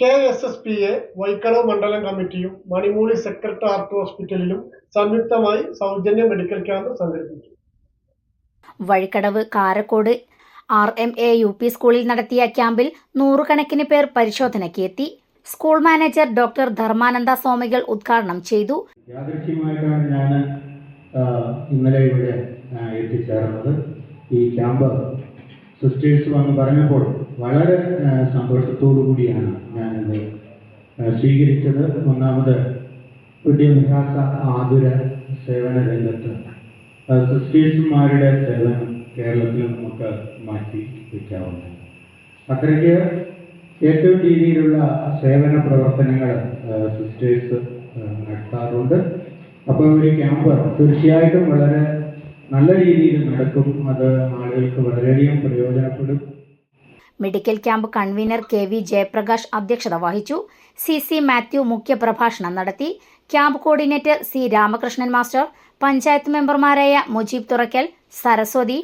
K S S P A Vaikkadavu മണ്ഡലം കമ്മിറ്റിയും Manimooli secretariat ഹോസ്പിറ്റലിലും സംയുക്തമായി സൗജന്യ മെഡിക്കൽ ക്യാമ്പ് സംഘടിപ്പിച്ചു. Vazhikkadavu Karakode R M A U P സ്കൂളിൽ നടത്തിയ ക്യാമ്പിൽ നൂറുകണക്കിന് പേർ പരിശോധനയ്ക്ക് എത്തി സ്കൂൾ മാനേജർ ഡോക്ടർ ധർമാനന്ദ സ്വാമികൾ ഉദ്ഘാടനം ചെയ്തു. യാദൃശ്യമായിട്ടാണ് ഞാൻ ഇന്നലെ ഇവിടെ എത്തിച്ചേർന്നത്. ഈ ക്യാമ്പ് സിസ്റ്റേഴ്സ് വന്ന് പറഞ്ഞപ്പോൾ വളരെ സന്തോഷത്തോടു കൂടിയാണ് ഞാനത് സ്വീകരിച്ചത്. ഒന്നാമത് വിദ്യാഭ്യാസ ആതുര സേവന രംഗത്ത് സിസ്റ്റേഴ്സുമാരുടെ സേവനം കേരളത്തിൽ നമുക്ക് മാറ്റി വയ്ക്കാവുന്നത് അത്രയ്ക്ക് ഏറ്റവും രീതിയിലുള്ള സേവന പ്രവർത്തനങ്ങൾ സിസ്റ്റേഴ്സ് നടത്താറുണ്ട്. അപ്പോൾ ഒരു ക്യാമ്പ് തീർച്ചയായിട്ടും വളരെ നല്ല രീതിയിൽ നടക്കും. അത് ആളുകൾക്ക് വളരെയധികം പ്രയോജനപ്പെടും. Medical camp convener K V Jayaprakash അധ്യക്ഷത വഹിച്ചു. സി സി മാത്യു മുഖ്യപ്രഭാഷണം നടത്തി. Camp coordinator C Ramakrishnan master panchayat മെമ്പർമാരായ Mujeeb Thurakkal Saraswathi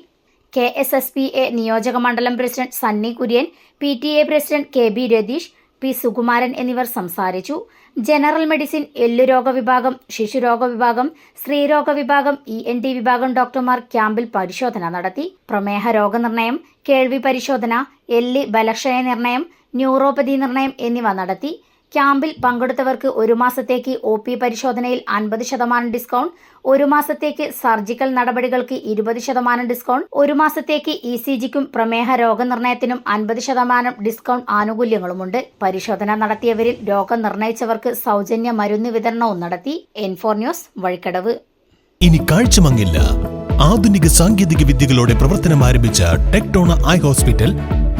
K S S P A നിയോജക മണ്ഡലം president Sunny Kurian P T A president K B Ratheesh P Sukumaran എന്നിവർ സംസാരിച്ചു. General medicine എല്ലുരോഗ വിഭാഗം ശിശുരോഗ വിഭാഗം സ്ത്രീരോഗ വിഭാഗം ഇ എൻ ടി വിഭാഗം ഡോക്ടർമാർ ക്യാമ്പിൽ പരിശോധന നടത്തി. പ്രമേഹ രോഗനിർണയം കേൾവി പരിശോധന എല്ല് ബലക്ഷയ നിർണയം ന്യൂറോപ്പതി നിർണയം എന്നിവ നടത്തി. ക്യാമ്പിൽ പങ്കെടുത്തവർക്ക് ഒരു മാസത്തേക്ക് ഒ പി പരിശോധനയിൽ അൻപത് ശതമാനം ഡിസ്കൗണ്ട് ഒരു മാസത്തേക്ക് സർജിക്കൽ നടപടികൾക്ക് ഇരുപത് ശതമാനം ഡിസ്കൗണ്ട് ഒരു മാസത്തേക്ക് ഇ സി ജിക്കും പ്രമേഹ രോഗനിർണയത്തിനും അൻപത് ശതമാനം ഡിസ്കൗണ്ട് ആനുകൂല്യങ്ങളുമുണ്ട്. പരിശോധന നടത്തിയവരിൽ രോഗം നിർണയിച്ചവർക്ക് സൗജന്യ മരുന്ന് വിതരണവും നടത്തി. N four news Vazhikkadavu. ഇനി കാഴ്ചമങ്ങില്ല. ആധുനിക സാങ്കേതിക വിദ്യകളോടെ പ്രവർത്തനം ആരംഭിച്ച ടെക്ടോണ ഐ ഹോസ്പിറ്റൽ